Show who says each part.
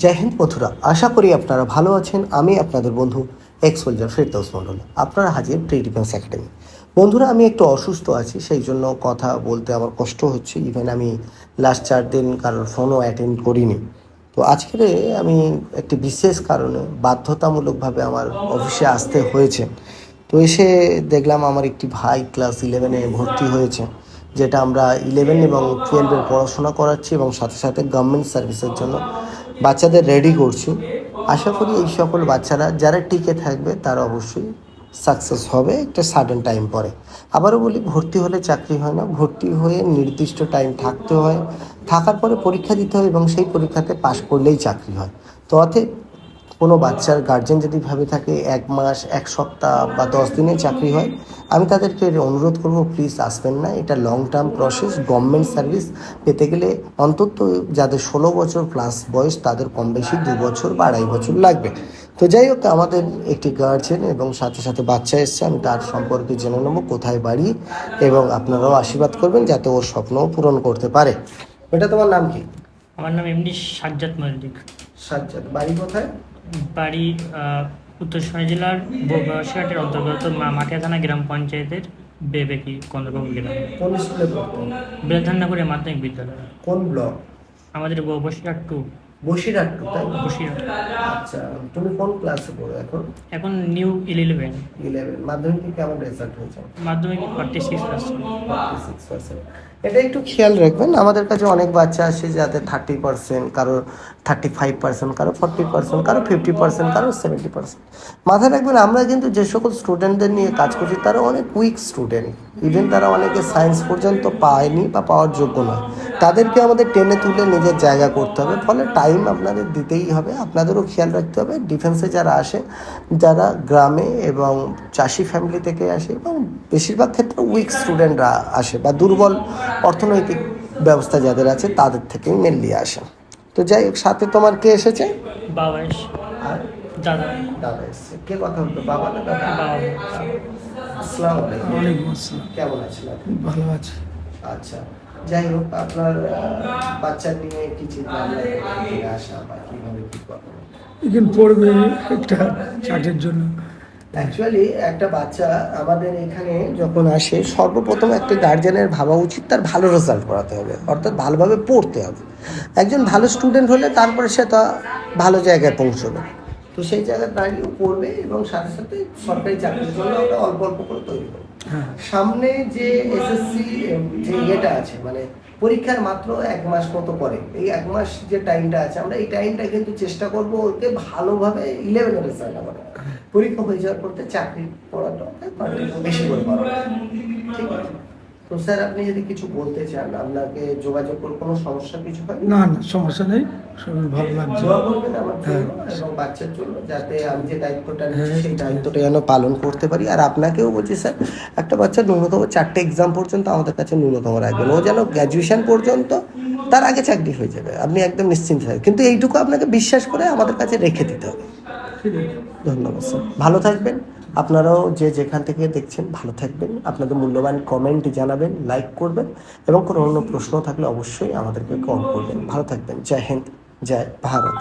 Speaker 1: জয় হিন্দ বন্ধুরা, আশা করি আপনারা ভালো আছেন। আমি আপনাদের বন্ধু এক্স সোলজার ফেরদৌস মন্ডল আপনারা হাজির প্রি ডিফেন্স একাডেমি বন্ধুরা, আমি একটু অসুস্থ আছি, সেই জন্য কথা বলতে আমার কষ্ট হচ্ছে। ইভেন আমি লাস্ট চার দিন কারোর ফোনও অ্যাটেন্ড করিনি। তো আজকের আমি একটি বিশেষ কারণে বাধ্যতামূলকভাবে আমার অফিসে আসতে হয়েছে। তো এসে দেখলাম আমার একটি ভাই ক্লাস ইলেভেনে ভর্তি হয়েছে, যেটা আমরা ইলেভেন এবং টুয়েলভের পড়াশোনা করাচ্ছি এবং সাথে সাথে গভর্নমেন্ট সার্ভিসের জন্য বাচ্চাদের রেডি করছি। আশা করি এই সকল বাচ্চারা যারা টিকে থাকবে, তারা অবশ্যই সাকসেস হবে একটা সাডেন টাইম পরে। আবারও বলি, ভর্তি হলে চাকরি হয় না। ভর্তি হয়ে নির্দিষ্ট টাইম থাকতে হয়। থাকার পরে পরীক্ষা দিতে হয় এবং সেই পরীক্ষাতে পাশ করলেই চাকরি হয়। তো অতএব কোনো বাচ্চার গার্জেন যদি ভাবে থাকে এক মাস এক সপ্তাহ বা দশ দিনে চাকরি হয় আমি তাদেরকে অনুরোধ করব প্লিজ আসবেন না। এটা long term process government service পেতে গেলে অন্তত যাদের ষোলো বছর প্লাস বয়স তাদের কম বেশি দু বছর বা আড়াই বছর লাগবে। তো যাই হোক আমাদের একটি গার্জেন এবং সাথে সাথে বাচ্চা এসছে আমি তার সম্পর্কে জেনে নেব কোথায় বাড়ি এবং আপনারাও আশীর্বাদ করবেন যাতে ওর স্বপ্নও পূরণ করতে পারে। এটা তোমার নাম কি?
Speaker 2: আমার নাম এমডি সাজ্জাদ মল্লিক।
Speaker 1: সাজ্জাদ বাড়ি কোথায়?
Speaker 2: বাড়ি আহ, উত্তর সরাই জেলার বসিরহাটের অন্তর্গত মা- মাটিয়া থানা গ্রাম পঞ্চায়েতের বেবেকি কন্দ্রবাবু গ্রাম।
Speaker 1: কোন স্কুলে পড়তো?
Speaker 2: বৃদ্ধান্নগরের মাধ্যমিক বিদ্যালয়।
Speaker 1: কোন ব্লক?
Speaker 2: আমাদের ব- বসিরহাট টু।
Speaker 1: বসিরহাট টু, তাই
Speaker 2: বসিরহাট
Speaker 1: আচ্ছা তুমি কোন ক্লাসে পড়ো এখন?
Speaker 2: এখন নিউ ইলেভেন
Speaker 1: ইলেভেন মাধ্যমিকে কেমন রেজাল্ট হয়েছে?
Speaker 2: মাধ্যমিক ফর্টি সিক্স পার্সেন্ট
Speaker 1: এটা একটু খেয়াল রাখবেন আমাদের কাছে অনেক বাচ্চা আসে যাদের থার্টি পার্সেন্ট কারও থার্টি ফাইভ পার্সেন্ট কারও ফর্টি পার্সেন্ট কারও ফিফটি পার্সেন্ট কারও সেভেন্টি পার্সেন্ট মাথায় রাখবেন আমরা কিন্তু যে সকল স্টুডেন্টদের নিয়ে কাজ করছি তারা অনেক উইক স্টুডেন্ট ইভেন তারা অনেকে সায়েন্স পর্যন্ত পায়নি বা পাওয়ার যোগ্য নয়। তাদেরকে আমাদের টেনে তুলে নিজের জায়গা করতে হবে। ফলে টাইম আপনাদের দিতেই হবে আপনাদেরও খেয়াল রাখতে হবে। ডিফেন্সে যারা আসে যারা গ্রামে এবং চাষি ফ্যামিলি থেকে আসে এবং বেশিরভাগ ক্ষেত্রে উইক স্টুডেন্টরা আসে বা দুর্বল অর্থনৈতিক ব্যবস্থা যাদের আছে তাদের থেকেই মেনলি আসে। তো যাই হোক সাথে তোমার কে এসেছে?
Speaker 2: বাবা
Speaker 1: আর?
Speaker 2: দাদা।
Speaker 1: দাদা এসেছে কে কথা বলতো বাবা না দাদা? আসসালামু আলাইকুম। কেমন আছেন আপনি?
Speaker 3: ভালো আছি।
Speaker 1: আচ্ছা। যাই হোক আপনার বাচ্চা নিয়ে কি চিন্তা আসা বা কীভাবে কি
Speaker 3: পড়বে একটা চাটের জন্য।
Speaker 1: অ্যাকচুয়ালি একটা বাচ্চা আমাদের এখানে যখন আসে সর্বপ্রথম একটা গার্জেনের ভাবা উচিত তার ভালো রেজাল্ট করাতে হবে অর্থাৎ ভালোভাবে পড়তে হবে। একজন ভালো স্টুডেন্ট হলে তারপরে সে তা ভালো জায়গায় পৌঁছবে। তো সেই জায়গায় দাঁড়িয়েও পড়বে এবং সাথে সাথে সরকারি চাকরির জন্য আমরা অল্প অল্প করে তৈরি করব। সামনে যে এসএসসি যে ইয়েটা আছে মানে পরীক্ষার মাত্র এক মাস মতো পরে, এই এক মাস যে টাইমটা আছে, আমরা এই টাইমটা কিন্তু চেষ্টা করব ওকে ভালোভাবে ইলেভেনের রেজাল্ট আমাদের পরীক্ষা হয়ে যাওয়ার পর চাকরি পড়াটা বেশি করে পড়া ঠিক আছে? তো স্যার আপনি যদি কিছু বলতে চান আপনাকে যোগাযোগ করে কোনো সমস্যা কিছু হয়?
Speaker 3: না না সমস্যা নেই। সবই ভালো লাগছে।
Speaker 1: দোয়া করবেন আমার জন্য
Speaker 3: হ্যাঁ।
Speaker 1: এবং বাচ্চার জন্য যাতে আমি যে দায়িত্বটা নিচ্ছি
Speaker 3: হ্যাঁ।
Speaker 1: সেই দায়িত্বটা যেন পালন করতে পারি। আর আপনাকেও বলছি স্যার একটা বাচ্চা ন্যূনতম চারটে এক্সাম পর্যন্ত আমাদের কাছে ন্যূনতম রাখবেন। ও যেন গ্র্যাজুয়েশন পর্যন্ত তার আগে চাকরি হয়ে যাবে। আপনি একদম নিশ্চিন্ত থাকবেন কিন্তু এইটুকু আপনাকে বিশ্বাস করে আমাদের কাছে রেখে দিতে হবে। ধন্যবাদ স্যার। ভালো থাকবেন। আপনারাও যে যেখান থেকে দেখছেন, ভালো থাকবেন। আপনাদের মূল্যবান কমেন্ট জানাবেন লাইক করবেন এবং কোনো অন্য প্রশ্ন থাকলে অবশ্যই আমাদেরকে কল করবেন। ভালো থাকবেন। জয় হিন্দ, জয় ভারত।